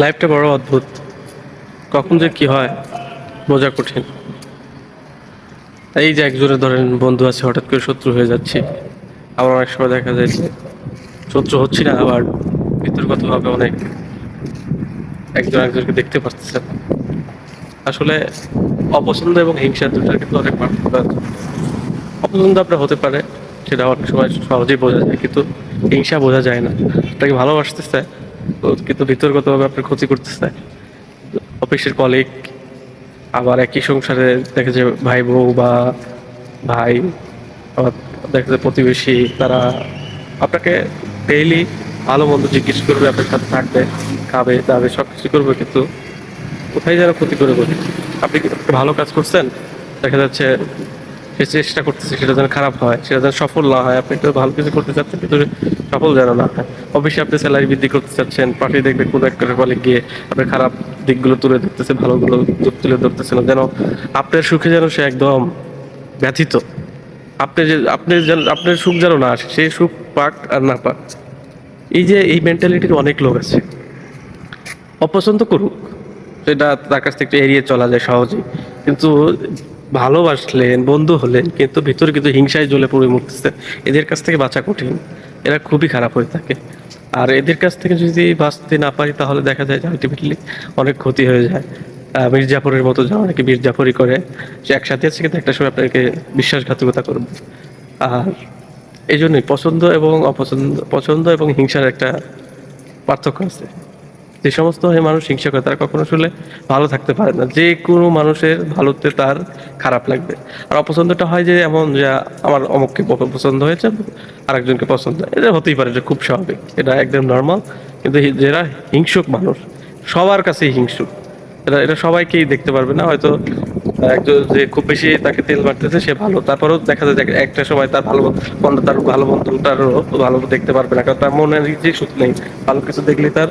লাইফটা বড় অদ্ভুত। কখন যে কি হয় বোঝা কঠিন। এই যে একজনের ধরেন বন্ধু আছে, হঠাৎ করে শত্রু হয়ে যাচ্ছে। আবার অনেক সময় দেখা যায় যে শত্রু হচ্ছে না, আবার ভিতরগতভাবে অনেক। একজন একজনকে দেখতে পাচ্ছে আসলে অপছন্দ এবং হিংসা দুটার কিন্তু অনেক পার্থক্য আছে। অপছন্দ আপনার হতে পারে, সেটা অনেক সময় সহজেই বোঝা যায়, কিন্তু হিংসা বোঝা যায় না। আপনাকে ভালোবাসতেছে তো কিন্তু ভিতরগতভাবে আপনার ক্ষতি করতেছে। অফিসের কলিগ আবার একই সংসারে দেখা যায় ভাই বউ বা ভাই আবার দেখা যায় প্রতিবেশী, তারা আপনাকে ডেইলি ভালো মন্দ জিজ্ঞেস করবে, আপনার সাথে থাকবে, খাবে, দাবে সব কিছু করবে কিন্তু কোথায় যারা ক্ষতি করে বলি আপনি কি একটা ভালো কাজ করছেন? দেখা যাচ্ছে সে চেষ্টা করতেছে, সেটা যেন খারাপ হয়, সেটা যেন সফল না হয়, আপনি তো ভালো কিছু করতে চাচ্ছেন, কিন্তু সফল যেন না। অবশ্যই আপনি স্যালারি বৃদ্ধি করতে চাচ্ছেন পার্টি দেখবে কোনো একটা বলে গিয়ে আপনার খারাপ দিকগুলো তুলে ধরতেছে, ভালোগুলো তুলে ধরতেছে না। যেন আপনার সুখে যেন সে একদম ব্যথিত। আপনি যে আপনি যেন আপনার সুখ যেন না আসে, সেই সুখ পাক আর না পাক। এই যে এই মেন্টালিটির অনেক লোক আছে। অপছন্দ করুক, সেটা তার কাছ থেকে এড়িয়ে চলা যায় সহজেই। কিন্তু ভালোবাসলেন, বন্ধু হলেন, কিন্তু ভিতরে কিন্তু হিংসায় জ্বলে পড়ে মরতেছে এদের কাছ থেকে বাঁচা কঠিন। এরা খুবই খারাপ হয়ে থাকে। আর এদের কাছ থেকে যদি বাঁচতে না পারি, তাহলে দেখা যায় যে আলটিমেটলি অনেক ক্ষতি হয়ে যায়। মির্জাফরের মতো যা অনেকে মির্জাফরই করে সে একসাথে আছে কিন্তু একটা সময় আপনাকে বিশ্বাসঘাতকতা করবে। আর এই জন্যই পছন্দ এবং অপছন্দ, পছন্দ এবং হিংসার একটা পার্থক্য আছে। যে সমস্ত মানুষ হিংসা করে, তারা কখনো আসলে ভালো থাকতে পারে না। যে কোনো মানুষের ভালোতে তার খারাপ লাগবে। আর অপছন্দটা হয় যে এমন যে আমার অমুককে পছন্দ হয়েছে, আরেকজনকে পছন্দ এটা হতেই পারে যে খুব স্বাভাবিক। এটা একদম নর্মাল কিন্তু যারা হিংসুক মানুষ, সবার কাছেই হিংসুক। এটা এটা সবাইকেই দেখতে পারবে না। হয়তো একজন যে খুব বেশি তাকে তেল মারতেছে, সে ভালো। তারপরেও দেখা যায় একটা সময় তার ভালো বন্ধু তার ভালো বন্ধুটারও ভালো দেখতে পারবে না। কারণ তার মনে যে সুখ নেই, ভালো কিছু দেখলে তার